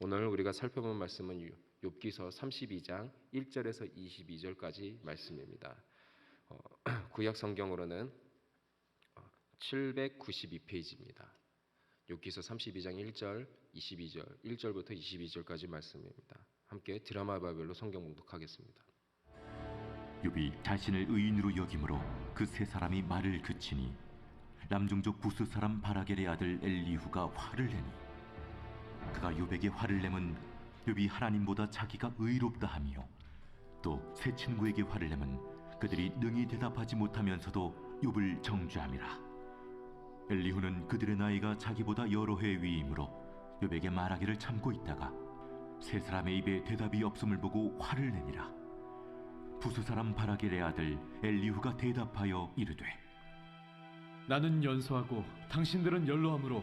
오늘 우리가 살펴본 말씀은 요- 욥기서 32장 1절에서 22절까지 말씀입니다. 어, 구약 성경으로는 792페이지입니다. 욥기서 32장 1절, 22절, 1절부터 22절까지 말씀입니다. 함께 드라마 바벨로 성경 봉독하겠습니다. 욥이 자신을 의인으로 여김으로 그 세 사람이 말을 그치니 남종족 부스 사람 바라겔의 아들 엘리후가 화를 내니 그가 욥에게 화를 내면 욥이 하나님보다 자기가 의롭다 하며 또 세 친구에게 화를 내면 그들이 능히 대답하지 못하면서도 욥을 정죄함이라. 엘리후는 그들의 나이가 자기보다 여러 해 위이므로 욥에게 말하기를 참고 있다가 세 사람의 입에 대답이 없음을 보고 화를 내니라. 부수 사람 바라겔의 아들 엘리후가 대답하여 이르되 나는 연소하고 당신들은 연로함으로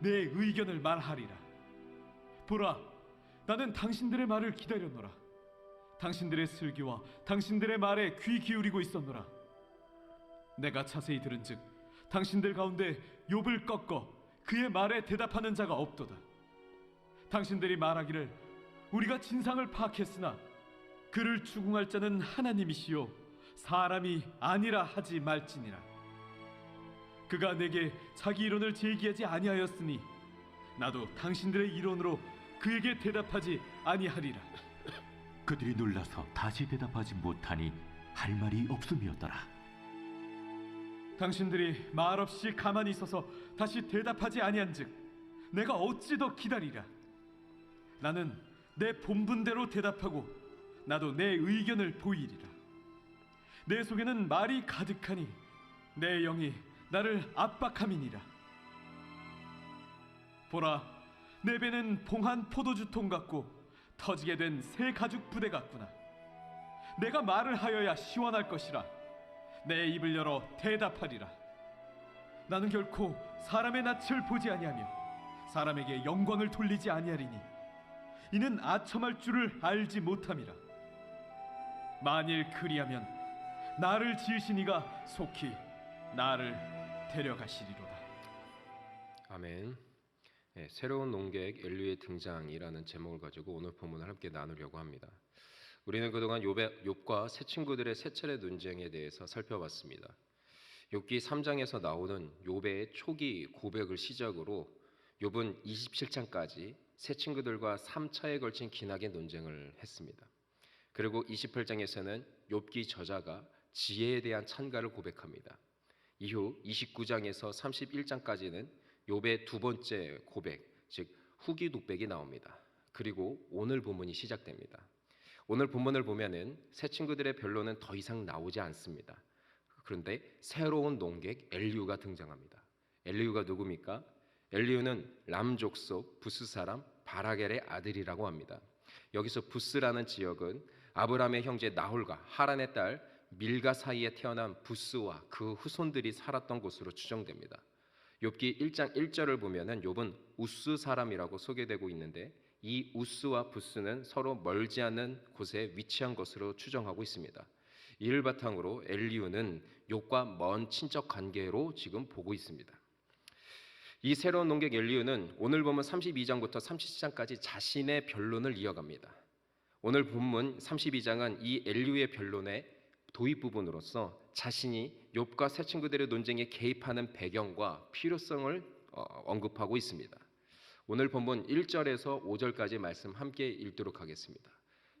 내 의견을 말하리라. 보라, 나는 당신들의 말을 기다렸노라. 당신들의 슬기와 당신들의 말에 귀 기울이고 있었노라. 내가 자세히 들은즉 당신들 가운데 욥을 꺾어 그의 말에 대답하는 자가 없도다. 당신들이 말하기를 우리가 진상을 파악했으나 그를 추궁할 자는 하나님이시요 사람이 아니라 하지 말지니라. 그가 내게 자기 이론을 제기하지 아니하였으니 나도 당신들의 이론으로 그에게 대답하지 아니하리라. 그들이 놀라서 다시 대답하지 못하니 할 말이 없음이었더라 당신들이 말없이 가만히 있어서 다시 대답하지 아니한즉 내가 어찌 더 기다리랴. 나는 내 본분대로 대답하고 나도 내 의견을 보이리라. 내 속에는 말이 가득하니 내 영이 나를 압박함이니라. 보라, 내 배는 봉한 포도주통 같고 터지게 된 새 가죽 부대 같구나. 내가 말을 하여야 시원할 것이라. 내 입을 열어 대답하리라. 나는 결코 사람의 낯을 보지 아니하며 사람에게 영광을 돌리지 아니하리니 이는 아첨할 줄을 알지 못함이라. 만일 그리하면 나를 지으신 이가 속히 나를 데려가시리로다. 아멘. 예, 새로운 농객 엘리의 등장이라는 제목을 가지고 오늘 본문을 함께 나누려고 합니다. 우리는 그동안 욥과 세 친구들의 세 차례 논쟁에 대해서 살펴봤습니다. 욥기 3장에서 나오는 욥의 초기 고백을 시작으로 욥은 27장까지 세 친구들과 3차에 걸친 기나긴 논쟁을 했습니다. 그리고 28장에서는 욥기 저자가 지혜에 대한 찬가를 고백합니다. 이후 29장에서 31장까지는 욥의 두 번째 고백, 즉 후기 독백이 나옵니다. 그리고 오늘 본문이 시작됩니다. 오늘 본문을 보면은 새 친구들의 변론은 더 이상 나오지 않습니다. 그런데 새로운 농객 엘리우가 등장합니다. 엘리우가 누굽니까? 엘리우는 람 족 속 부스 사람 바라겔의 아들이라고 합니다. 여기서 부스라는 지역은 아브라함의 형제 나홀과 하란의 딸 밀가 사이에 태어난 부스와 그 후손들이 살았던 곳으로 추정됩니다. 욥기 1장 1절을 보면은 욥은 우스 사람이라고 소개되고 있는데 이 우스와 부스는 서로 멀지 않은 곳에 위치한 것으로 추정하고 있습니다. 이를 바탕으로 엘리우는 욥과 먼 친척 관계로 지금 보고 있습니다. 이 새로운 농객 엘리우는 오늘 보면 32장부터 37장까지 자신의 변론을 이어갑니다. 오늘 본문 32장은 이 엘리우의 변론의 도입 부분으로서 자신이 욥과 새 친구들의 논쟁에 개입하는 배경과 필요성을 어, 언급하고 있습니다. 오늘 본문 1절에서 5절까지 말씀 함께 읽도록 하겠습니다.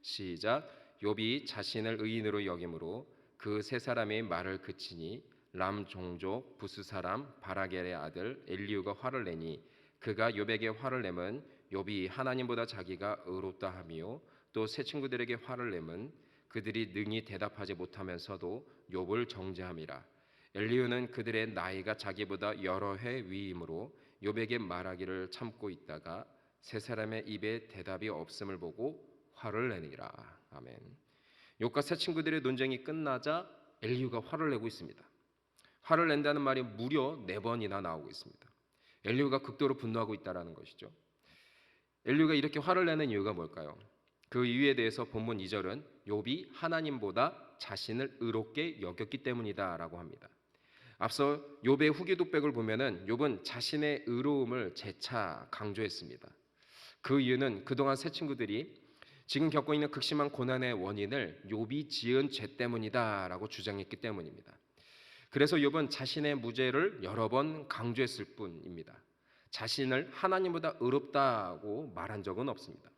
시작. 욥이 자신을 의인으로 여김으로 그 세 사람의 말을 그치니 람 종족 부스 사람 바라겔의 아들 엘리우가 화를 내니 그가 욥에게 화를 내면 욥이 하나님보다 자기가 의롭다 하며 또 새 친구들에게 화를 내면 그들이 능히 대답하지 못하면서도 욥을 정죄함이라 엘리우는 그들의 나이가 자기보다 여러 해 위이므로 욥에게 말하기를 참고 있다가 세 사람의 입에 대답이 없음을 보고 화를 내니라. 아멘. 욥과 세 친구들의 논쟁이 끝나자 엘리후가 화를 내고 있습니다. 화를 낸다는 말이 무려 네 번이나 나오고 있습니다. 엘리후가 극도로 분노하고 있다라는 것이죠. 엘리후가 이렇게 화를 내는 이유가 뭘까요? 그 이유에 대해서 본문 2절은 욥이 하나님보다 자신을 의롭게 여겼기 때문이다라고 합니다. 앞서 욥의 후기 독백을 보면은 욥은 자신의 의로움을 재차 강조했습니다. 그 이유는 그동안 새 친구들이 지금 겪고 있는 극심한 고난의 원인을 욥이 지은 죄 때문이다라고 주장했기 때문입니다. 그래서 욥은 자신의 무죄를 여러 번 강조했을 뿐입니다. 자신을 하나님보다 의롭다고 말한 적은 없습니다.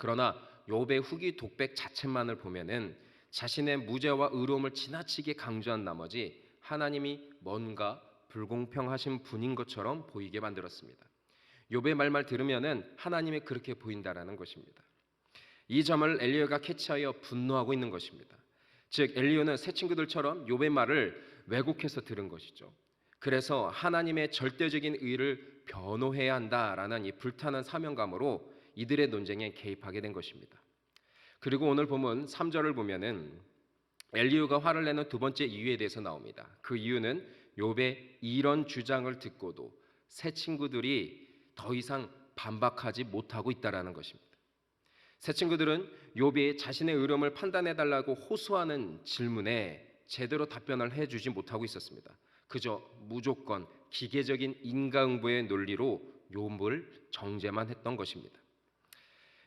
그러나 욥의 후기 독백 자체만을 보면은 자신의 무죄와 의로움을 지나치게 강조한 나머지 하나님이 뭔가 불공평하신 분인 것처럼 보이게 만들었습니다. 욥의 말만 들으면은 하나님이 그렇게 보인다라는 것입니다. 이 점을 엘리야가 캐치하여 분노하고 있는 것입니다. 즉 엘리야는 새 친구들처럼 욥의 말을 왜곡해서 들은 것이죠. 그래서 하나님의 절대적인 의를 변호해야 한다라는 이 불타는 사명감으로 이들의 논쟁에 개입하게 된 것입니다. 그리고 오늘 보면 3절을 보면은 엘리후가 화를 내는 두 번째 이유에 대해서 나옵니다. 그 이유는 욥의 이런 주장을 듣고도 새 친구들이 더 이상 반박하지 못하고 있다라는 것입니다. 새 친구들은 욥이 자신의 의로움을 판단해 달라고 호소하는 질문에 제대로 답변을 해 주지 못하고 있었습니다. 그저 무조건 기계적인 인과응보의 논리로 욥을 정죄만 했던 것입니다.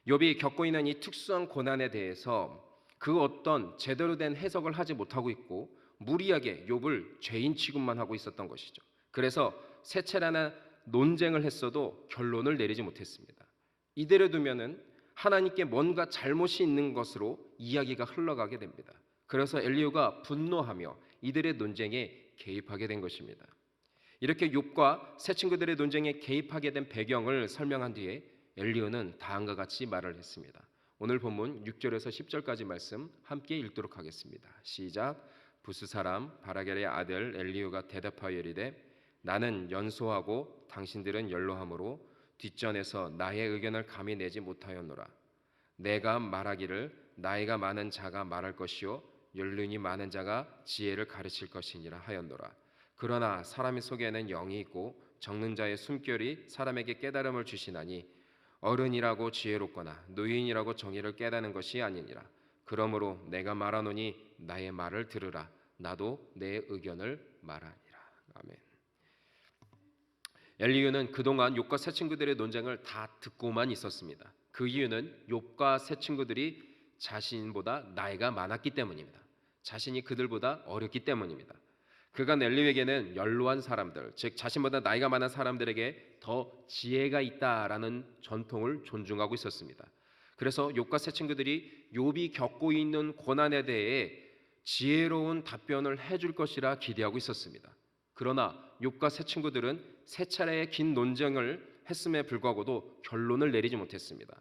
욥이 겪고 있는 이 특수한 고난에 대해서 그 어떤 제대로 된 해석을 하지 못하고 있고 무리하게 욥을 죄인 취급만 하고 있었던 것이죠. 그래서 세 차례나 논쟁을 했어도 결론을 내리지 못했습니다. 이대로 두면은 하나님께 뭔가 잘못이 있는 것으로 이야기가 흘러가게 됩니다. 그래서 엘리후가 분노하며 이들의 논쟁에 개입하게 된 것입니다. 이렇게 욥과 새 친구들의 논쟁에 개입하게 된 배경을 설명한 뒤에 엘리후는 다음과 같이 말을 했습니다. 오늘 본문 6절에서 10절까지 말씀 함께 읽도록 하겠습니다. 시작. 부스 사람 바라겔의 아들 엘리후가 대답하여 이르되 나는 연소하고 당신들은 연로함으로 뒷전에서 나의 의견을 감히 내지 못하였노라. 내가 말하기를 나이가 많은 자가 말할 것이요 연륜이 많은 자가 지혜를 가르칠 것이니라 하였노라. 그러나 사람의 속에는 영이 있고 적는 자의 숨결이 사람에게 깨달음을 주시나니 어른이라고 지혜롭거나 노인이라고 정의를 깨닫는 것이 아니니라. 그러므로 내가 말하노니 나의 말을 들으라. 나도 내 의견을 말하니라. 아멘. 엘리유는 그동안 욥과 새 친구들의 논쟁을 다 듣고만 있었습니다. 그 이유는 욥과 새 친구들이 자신보다 나이가 많았기 때문입니다. 자신이 그들보다 어렸기 때문입니다. 그가 엘리에게는 연로한 사람들, 즉 자신보다 나이가 많은 사람들에게 더 지혜가 있다라는 전통을 존중하고 있었습니다. 그래서 욥과 새 친구들이 욥이 겪고 있는 고난에 대해 지혜로운 답변을 해줄 것이라 기대하고 있었습니다. 그러나 욥과 새 친구들은 세 차례의 긴 논쟁을 했음에 불구하고도 결론을 내리지 못했습니다.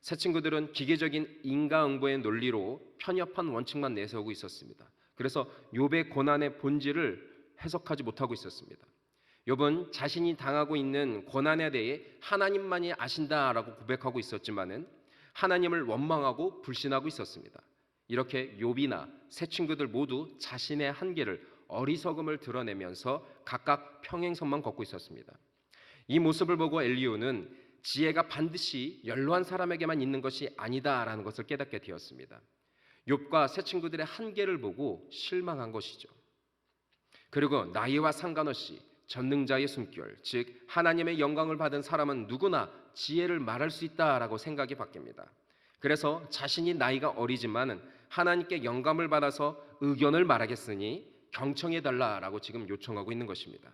새 친구들은 기계적인 인과응보의 논리로 편협한 원칙만 내세우고 있었습니다. 그래서 욥의 고난의 본질을 해석하지 못하고 있었습니다. 욥은 자신이 당하고 있는 고난에 대해 하나님만이 아신다라고 고백하고 있었지만은 하나님을 원망하고 불신하고 있었습니다. 이렇게 욥이나 새 친구들 모두 자신의 한계를 어리석음을 드러내면서 각각 평행선만 걷고 있었습니다. 이 모습을 보고 엘리오는 지혜가 반드시 연로한 사람에게만 있는 것이 아니다라는 것을 깨닫게 되었습니다. 욥과 새 친구들의 한계를 보고 실망한 것이죠. 그리고 나이와 상관없이 전능자의 숨결, 즉 하나님의 영광을 받은 사람은 누구나 지혜를 말할 수 있다라고 생각이 바뀝니다. 그래서 자신이 나이가 어리지만은 하나님께 영감을 받아서 의견을 말하겠으니 경청해 달라라고 지금 요청하고 있는 것입니다.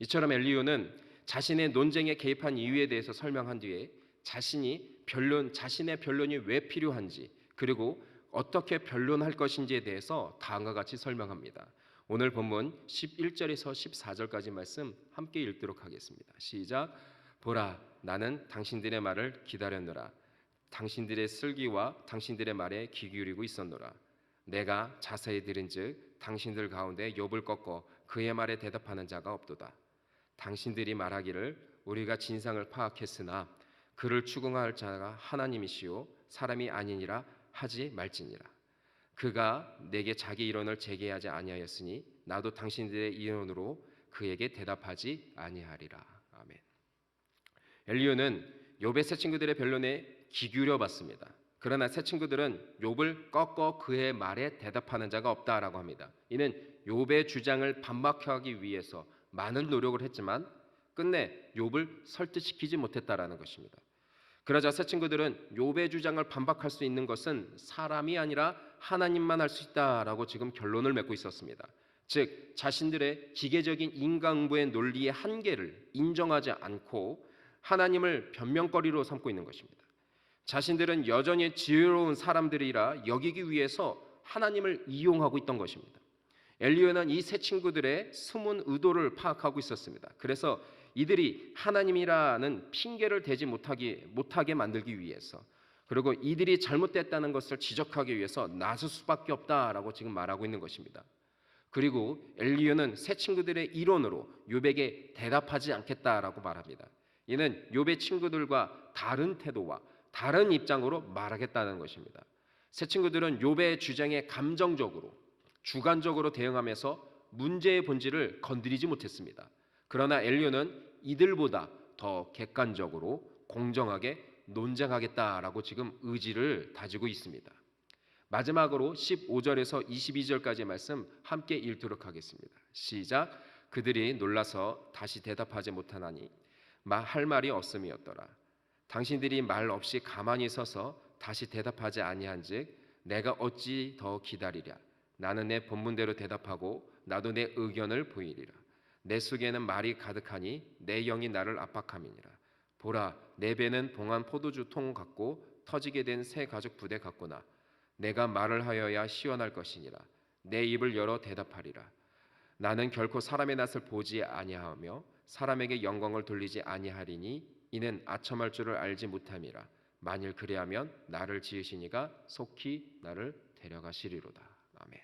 이처럼 엘리오는 자신의 논쟁에 개입한 이유에 대해서 설명한 뒤에 자신이 변론 자신의 변론이 왜 필요한지 그리고 어떻게 변론할 것인지에 대해서 다음과 같이 설명합니다. 오늘 본문 11절에서 14절까지 말씀 함께 읽도록 하겠습니다. 시작. 보라 나는 당신들의 말을 기다렸노라. 당신들의 슬기와 당신들의 말에 귀 기울이고 있었노라. 내가 자세히 들은즉 당신들 가운데 욥을 꺾어 그의 말에 대답하는 자가 없도다. 당신들이 말하기를 우리가 진상을 파악했으나 그를 추궁할 자가 하나님이시요 사람이 아니니라 하지 말지니라. 그가 내게 자기 이론을 제기하지 아니하였으니 나도 당신들의 이론으로 그에게 대답하지 아니하리라. 아멘. 엘리오는 욥의 새 친구들의 변론에 기울여 봤습니다. 그러나 새 친구들은 욥을 꺾어 그의 말에 대답하는 자가 없다라고 합니다. 이는 욥의 주장을 반박하기 위해서 많은 노력을 했지만 끝내 욥을 설득시키지 못했다라는 것입니다. 그러자 새 친구들은 욥의 주장을 반박할 수 있는 것은 사람이 아니라 하나님만 할 수 있다라고 지금 결론을 맺고 있었습니다. 즉 자신들의 기계적인 인간부의 논리의 한계를 인정하지 않고 하나님을 변명거리로 삼고 있는 것입니다. 자신들은 여전히 지혜로운 사람들이라 여기기 위해서 하나님을 이용하고 있던 것입니다. 엘리오는 이 세 친구들의 숨은 의도를 파악하고 있었습니다. 그래서 이들이 하나님이라는 핑계를 대지 못하게 못하게 만들기 위해서 그리고 이들이 잘못됐다는 것을 지적하기 위해서 나설 수밖에 없다라고 지금 말하고 있는 것입니다. 그리고 엘리오는 새 친구들의 이론으로 욥에게 대답하지 않겠다라고 말합니다. 이는 욥의 친구들과 다른 태도와 다른 입장으로 말하겠다는 것입니다. 새 친구들은 욥의 주장에 감정적으로 주관적으로 대응하면서 문제의 본질을 건드리지 못했습니다. 그러나 엘리오는 이들보다 더 객관적으로 공정하게 논쟁하겠다라고 지금 의지를 다지고 있습니다. 마지막으로 15절에서 22절까지 말씀 함께 읽도록 하겠습니다. 시작. 그들이 놀라서 다시 대답하지 못하나니 할 말이 없음이었더라. 당신들이 말 없이 가만히 서서 다시 대답하지 아니한즉 내가 어찌 더 기다리랴. 나는 내 본문대로 대답하고 나도 내 의견을 보이리라. 내 속에는 말이 가득하니 내 영이 나를 압박함이니라. 보라, 내 배는 봉한 포도주 통 같고 터지게 된 새 가죽 부대 같구나. 내가 말을 하여야 시원할 것이니라. 내 입을 열어 대답하리라. 나는 결코 사람의 낯을 보지 아니하며 사람에게 영광을 돌리지 아니하리니 이는 아첨할 줄을 알지 못함이라. 만일 그리하면 나를 지으시니가 속히 나를 데려가시리로다. 아멘.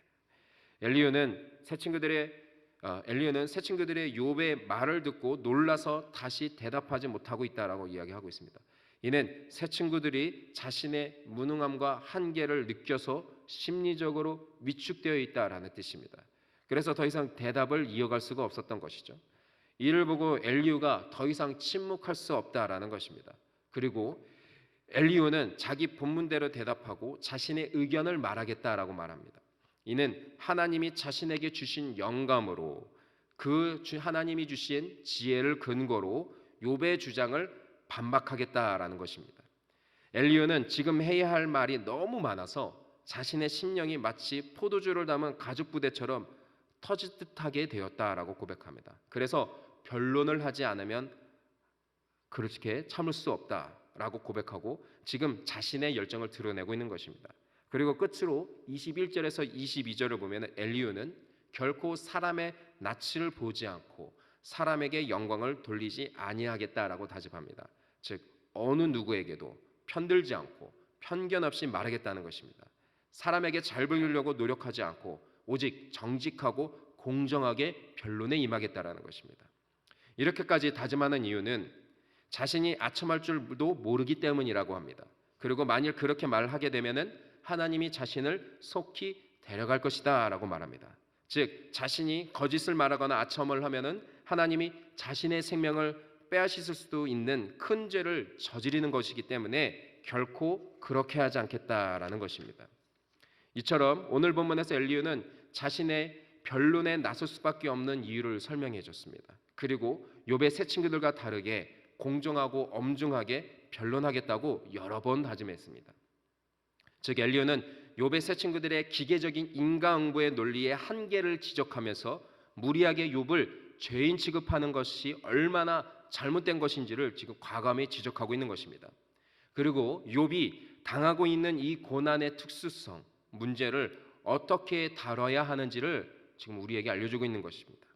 엘리오는 새 친구들의 어, 엘리오는 새 친구들의 욥의 말을 듣고 놀라서 다시 대답하지 못하고 있다라고 이야기하고 있습니다. 이는 새 친구들이 자신의 무능함과 한계를 느껴서 심리적으로 위축되어 있다라는 뜻입니다. 그래서 더 이상 대답을 이어갈 수가 없었던 것이죠. 이를 보고 엘리우가 더 이상 침묵할 수 없다라는 것입니다. 그리고 엘리우는 자기 본문대로 대답하고 자신의 의견을 말하겠다라고 말합니다. 이는 하나님이 자신에게 주신 영감으로 그 하나님이 주신 지혜를 근거로 욥의 주장을 반박하겠다라는 것입니다. 엘리오는 지금 해야 할 말이 너무 많아서 자신의 심령이 마치 포도주를 담은 가죽 부대처럼 터질 듯하게 되었다라고 고백합니다. 그래서 변론을 하지 않으면 그렇게 참을 수 없다라고 고백하고 지금 자신의 열정을 드러내고 있는 것입니다. 그리고 끝으로 21절에서 22절을 보면 엘리오는 결코 사람의 낯을 보지 않고 사람에게 영광을 돌리지 아니하겠다라고 다짐합니다. 즉 어느 누구에게도 편들지 않고 편견 없이 말하겠다는 것입니다. 사람에게 잘 보이려고 노력하지 않고 오직 정직하고 공정하게 변론에 임하겠다라는 것입니다. 이렇게까지 다짐하는 이유는 자신이 아첨할 줄도 모르기 때문이라고 합니다. 그리고 만일 그렇게 말하게 되면은 하나님이 자신을 속히 데려갈 것이다라고 말합니다. 즉 자신이 거짓을 말하거나 아첨을 하면은 하나님이 자신의 생명을 빼앗으실 수도 있는 큰 죄를 저지르는 것이기 때문에 결코 그렇게 하지 않겠다라는 것입니다. 이처럼 오늘 본문에서 엘리유는 자신의 변론에 나설 수밖에 없는 이유를 설명해 줬습니다. 그리고 욥의 새 친구들과 다르게 공정하고 엄중하게 변론하겠다고 여러 번 다짐했습니다. 즉 엘리오는 욥의 새 친구들의 기계적인 인과응보의 논리의 한계를 지적하면서 무리하게 욥을 죄인 취급하는 것이 얼마나 잘못된 것인지를 지금 과감히 지적하고 있는 것입니다. 그리고 욥이 당하고 있는 이 고난의 특수성 문제를 어떻게 다뤄야 하는지를 지금 우리에게 알려주고 있는 것입니다.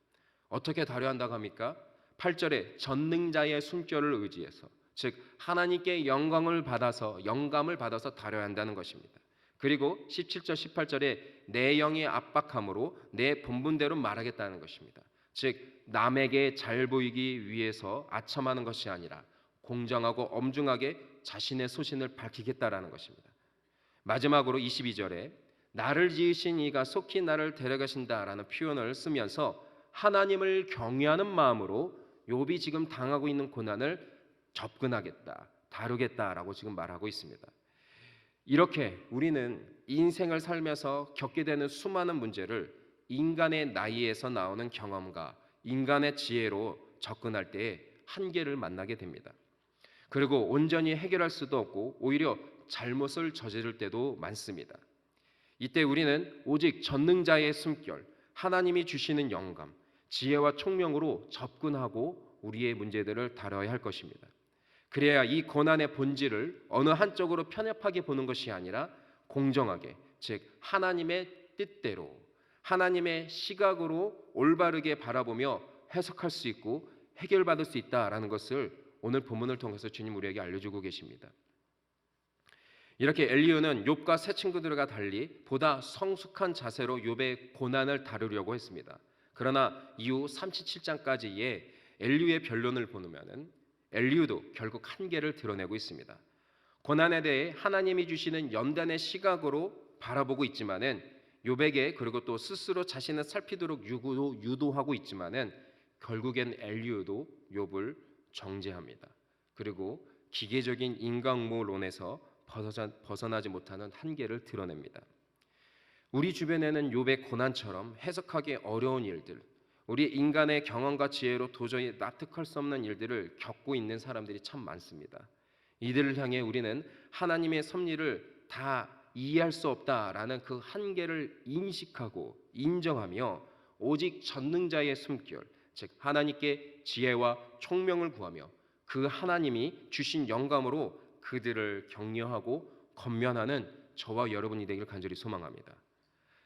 어떻게 다뤄야 한다고 합니까? 8절에 전능자의 숨결을 의지해서 즉 하나님께 영광을 받아서 영감을 받아서 다뤄야 한다는 것입니다. 그리고 17절 18절에 내 영의 압박함으로 내 본분대로 말하겠다는 것입니다. 즉 남에게 잘 보이기 위해서 아첨하는 것이 아니라 공정하고 엄중하게 자신의 소신을 밝히겠다라는 것입니다. 마지막으로 22절에 나를 지으신 이가 속히 나를 데려가신다라는 표현을 쓰면서 하나님을 경외하는 마음으로 욥이 지금 당하고 있는 고난을 접근하겠다, 다루겠다라고 지금 말하고 있습니다. 이렇게 우리는 인생을 살면서 겪게 되는 수많은 문제를 인간의 나이에서 나오는 경험과 인간의 지혜로 접근할 때에 한계를 만나게 됩니다. 그리고 온전히 해결할 수도 없고 오히려 잘못을 저지를 때도 많습니다. 이때 우리는 오직 전능자의 숨결, 하나님이 주시는 영감, 지혜와 총명으로 접근하고 우리의 문제들을 다뤄야 할 것입니다. 그래야 이 고난의 본질을 어느 한쪽으로 편협하게 보는 것이 아니라 공정하게, 즉 하나님의 뜻대로 하나님의 시각으로 올바르게 바라보며 해석할 수 있고 해결받을 수 있다라는 것을 오늘 본문을 통해서 주님 우리에게 알려주고 계십니다. 이렇게 엘리오는 욥과 세 친구들과 달리 보다 성숙한 자세로 욥의 고난을 다루려고 했습니다. 그러나 이후 37장까지의 엘리오의 변론을 보면은 엘리오도 결국 한계를 드러내고 있습니다. 고난에 대해 하나님이 주시는 연단의 시각으로 바라보고 있지만은 욥에게 그리고 또 스스로 자신을 살피도록 유도, 유도하고 있지만은 결국엔 엘리오도 욥을 정죄합니다. 그리고 기계적인 인간무론에서 벗어나, 벗어나 지 못하는 한계를 드러냅니다. 우리 주변에는 욥의 고난처럼 해석하기 어려운 일들, 우리 인간의 경험과 지혜로 도저히 납득할 수 없는 일들을 겪고 있는 사람들이 참 많습니다. 이들을 향해 우리는 하나님의 섭리를 다 이해할 수 없다라는 그 한계를 인식하고 인정하며 오직 전능자의 숨결, 즉 하나님께 지혜와 총명을 구하며 그 하나님이 주신 영감으로 그들을 격려하고 건면하는 저와 여러분이 되기를 간절히 소망합니다.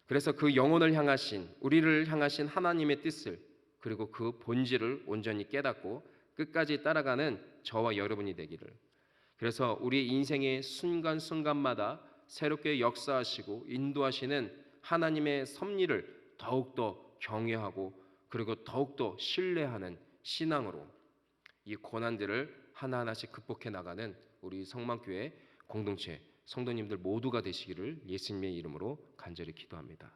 그래서 그 영혼을 향하신 우리를 향하신 하나님의 뜻을 그리고 그 본질을 온전히 깨닫고 끝까지 따라가는 저와 여러분이 되기를. 그래서 우리 인생의 순간순간마다 새롭게 역사하시고 인도하시는 하나님의 섭리를 더욱더 경외하고 그리고 더욱더 신뢰하는 신앙으로 이 고난들을 하나하나씩 극복해 나가는 우리 성만교회 공동체 성도님들 모두가 되시기를 예수님의 이름으로 간절히 기도합니다.